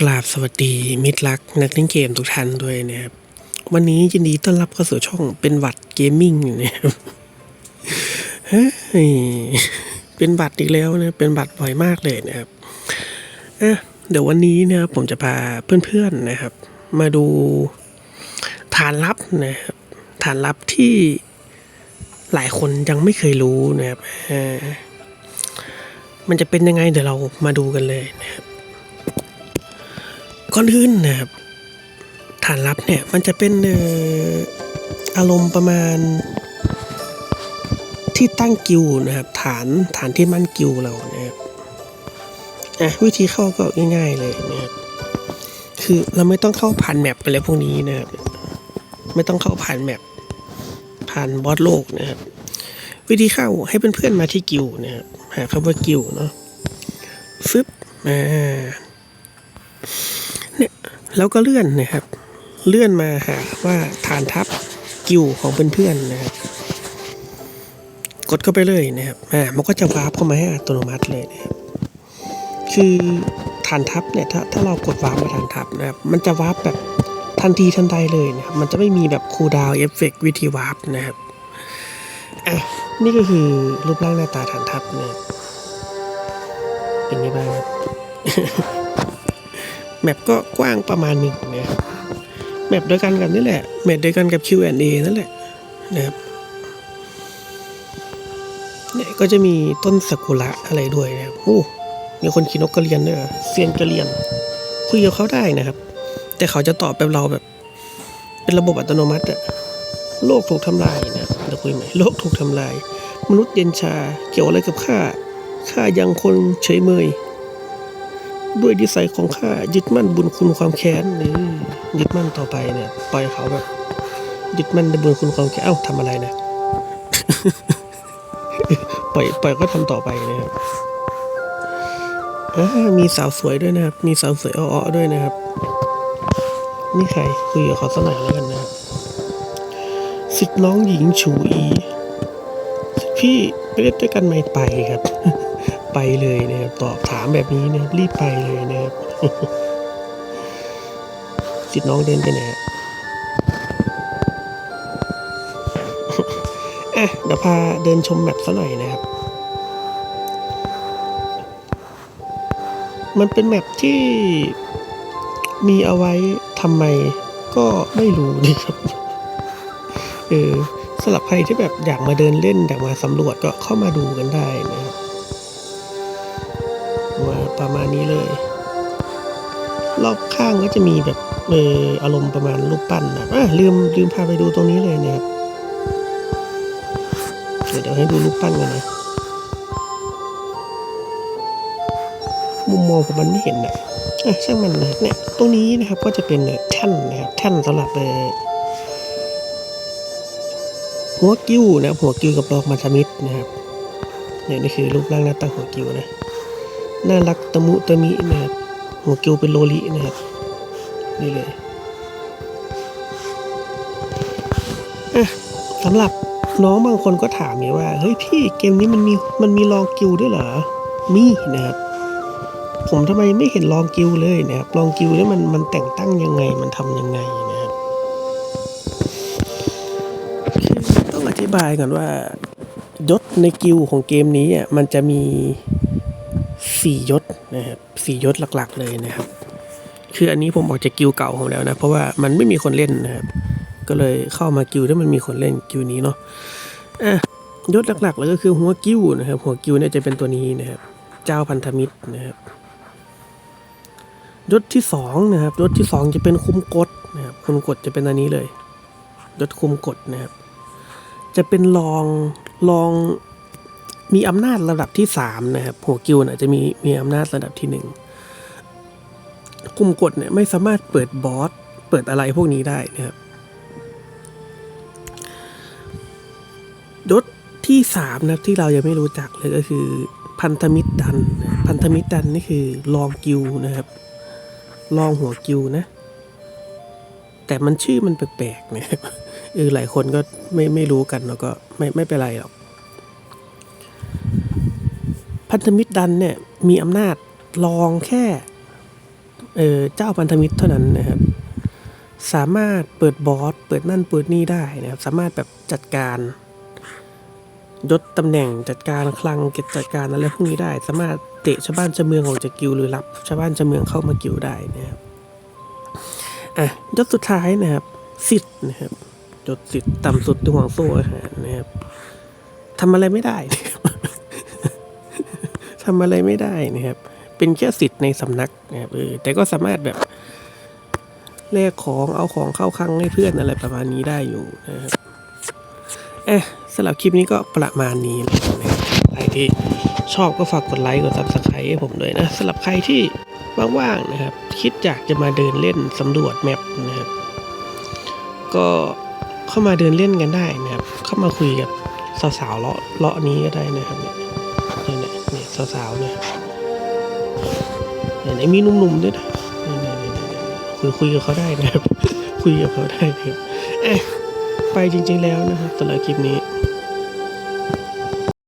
กราบสวัสดีมิตรรักนักเล่นเกมทุกท่านด้วยนะครับ วันนี้ยินดีต้อนรับเข้าสู่ช่องเป็นบัตรเกมมิ่งนะครับเฮ้ยเป็นบัตรอีกแล้วนะเป็นบัตรบ่อยมากเลยนะครับอะเดี๋ยววันนี้นะครับผมจะพาเพื่อนๆนะครับ มาดูฐานลับนะครับฐานลับที่หลายคนยังไม่เคยรู้นะครับมันจะเป็นยังไงเดี๋ยวเรามาดูกันเลยนะครับ ก่อนอื่นนะครับ ฐานลับเนี่ยมันจะเป็นเอ่อารมณ์ประมาณ ที่ตั้งกิวนะครับ ฐานฐานที่มั่นกิวเรานะครับอะวิธีเข้าก็ง่าย ๆเลยนะครับคือเราไม่ต้องเข้าผ่านแมปไปแล้วพวกนี้นะครับไม่ต้องเข้าผ่านแมปผ่านบอสโลกนะครับ วิธีเข้าให้เพื่อนๆมาที่กิวนะครับหาคำว่ากิวเนาะฟึบอ่า แล้วก็เลื่อนนะครับ เลื่อนมาหาว่าฐานทัพกิวของเพื่อนๆนะครับ กดเข้าไปเลยนะครับอ่ามันก็จะวาร์ปเข้ามาให้อัตโนมัติเลยนะครับคือฐานทัพเนี่ยถ้าถ้าเรากดวาร์ปมาฐานทัพนะครับมันจะวาร์ปแบบทันทีทันใดเลยนะครับมันจะไม่มีแบบคูลดาวเอฟเฟกต์วิธีวาร์ปนะครับอะนี่ก็คือรูปร่างหน้าตาฐานทัพนะครับเป็นไงบ้าง แมปก็กว้างประมาณหนึ่งนะครับแมปเดียวกันกับนี่แหละแมปเดียวกันกับ Q&A นั่นแหละนะครับเนี่ยก็จะมีต้นซากุระอะไรด้วยนะครับโอ้มีคนขี่นกกระเรียนด้วยเซียนกระเรียน คุยกับเขาได้นะครับ แต่เขาจะตอบแบบเราแบบ เป็นระบบอัตโนมัติอะโลกถูกทำลายนะครับเดี๋ยวคุยใหม่โลกถูกทำลาย มนุษย์เย็นชาเกี่ยวอะไรกับข้าข้ายังคนเฉยเมย ด้วยนิสัยของข้ายึดมั่นบุญคุณความแค้นนี่ยึดมั่นต่อไปเนี่ยปล่อยเขาแบบยึดมั่นในบุญคุณความแค้นเอ้าทำอะไรนะปล่อยปล่อยก็ทำต่อไปนะครับอ่ามีสาวสวยด้วยนะครับ มีสาวสวยอ้อๆด้วยนะครับ นี่ใครคุยกับเขาสักหน่อยแล้วกันนะครับสิทธิ์น้องหญิงฉูอีสิทธิ์พี่ไปเล่นด้วยกันไหมไปครับ ไปเลยนะครับตอบถามแบบนี้นะครับรีบไปเลยนะครับสิทธิ์น้องเดินไปไหนฮะอะเดี๋ยวพาเดินชมแมปซะหน่อยนะครับ มันเป็นแมปที่มีเอาไว้ทำไมก็ไม่รู้นะครับเออสำหรับใครที่แบบอยากมาเดินเล่นอยากมาสำรวจก็เข้ามาดูกันได้นะครับ ประมาณนี้เลย รอบข้างก็จะมีแบบเอออารมณ์ประมาณรูปปั้นนะอะลืมลืมพาไปดูตรงนี้เลยนะครับเดี๋ยวเดี๋ยวให้ดูรูปปั้นกันนะมุมมองผมมันไม่เห็นนะอะช่างมันนะเนี่ยตรงนี้นะครับก็จะเป็นเนี่ยแท่นนะครับแท่นสำหรับเออหัวกิ้วนะหัวกิ้วกับดอกมัชมิตรนะครับเนี่ยนี่คือรูปร่างหน้าตาหัวกิ้วนะ น่ารักตะมุตะมินะครับหัวเกียวเป็นโลลินะครับ นี่เลยอะสำหรับน้องบางคนก็ถามไงว่า เฮ้ยพี่เกมนี้มันมีมันมีลองกิวด้วยเหรอ มีนะครับ ผมทำไมไม่เห็นลองกิวเลยนะครับลองกิวเนี่ยมันมันแต่งตั้งยังไงมันทำยังไงนะครับต้องอธิบายก่อนว่ายศในกิวของเกมนี้อะมันจะมี สี่ยศนะครับสี่ยศหลักๆเลยนะครับ คืออันนี้ผมออกจากกิวเก่าของแล้วนะ เพราะว่ามันไม่มีคนเล่นนะครับ ก็เลยเข้ามากิวที่มันมีคนเล่นกิวนี้เนาะอะยศหลักๆเลยก็คือหัวกิวนะครับ หัวกิวเนี่ยจะเป็นตัวนี้นะครับ เจ้าพันธมิตรนะครับยศที่สองนะครับยศที่สองจะเป็นคุมกฎนะครับคุมกฎจะเป็นอันนี้เลยยศคุมกฎนะครับ จะเป็นรองรอง มีอำนาจระดับที่สามนะครับหัวกิวน่ะจะมีมีอำนาจระดับที่หนึ่งกลุ่มกฎเนี่ยไม่สามารถเปิดบอสเปิดอะไรพวกนี้ได้นะครับยศที่สามนะครับที่เรายังไม่รู้จักเลยก็คือ พันธมิตรดัน พันธมิตรดันนี่คือรองกิวนะครับรองหัวกิวนะ แต่มันชื่อมันแปลกๆนะครับเออหลายคนก็ไม่ไม่รู้กันแล้วก็ไม่ไม่เป็นไรหรอก พันธมิตรดันเนี่ยมีอำนาจรองแค่เออเจ้าพันธมิตรเท่านั้นนะครับ สามารถเปิดบอสเปิดนั่นเปิดนี่ได้นะครับ สามารถแบบจัดการยศตำแหน่งจัดการคลังเก็บจัดการอะไรพวกนี้ได้ สามารถเตะชาวบ้านชาวเมืองออกจากกิลด์หรือรับชาวบ้านชาวเมืองเข้ามากิลด์ได้นะครับอะยศสุดท้ายนะครับสิทธิ์นะครับยศสิทธิ์ต่ำสุดในห่วงโซ่อาหารนะครับทำอะไรไม่ได้นะครับ ทำอะไรไม่ได้นะครับ เป็นแค่สิทธิ์ในสำนักนะครับเออแต่ก็สามารถแบบแลกของเอาของเข้าคลังให้เพื่อนอะไรประมาณนี้ได้อยู่นะครับเอ๊ะสำหรับคลิปนี้ก็ประมาณนี้นะครับใครที่ชอบก็ฝากกดไลค์กดซับสไครต์ให้ผมด้วยนะสำหรับใครที่ว่างๆนะครับ คิดอยากจะมาเดินเล่นสำรวจแมปนะครับ ก็เข้ามาเดินเล่นกันได้นะครับ เข้ามาคุยกับสาวๆเลาะเลาะนี้ก็ได้นะครับ สาวๆเนี่ยเห็นไอ้มีหนุ่มๆด้วยนะคุยคุยกับเขาได้นะครับ คุยกับเขาได้นะครับเอ๊ะไปจริงๆแล้วนะครับสำหรับคลิปนี้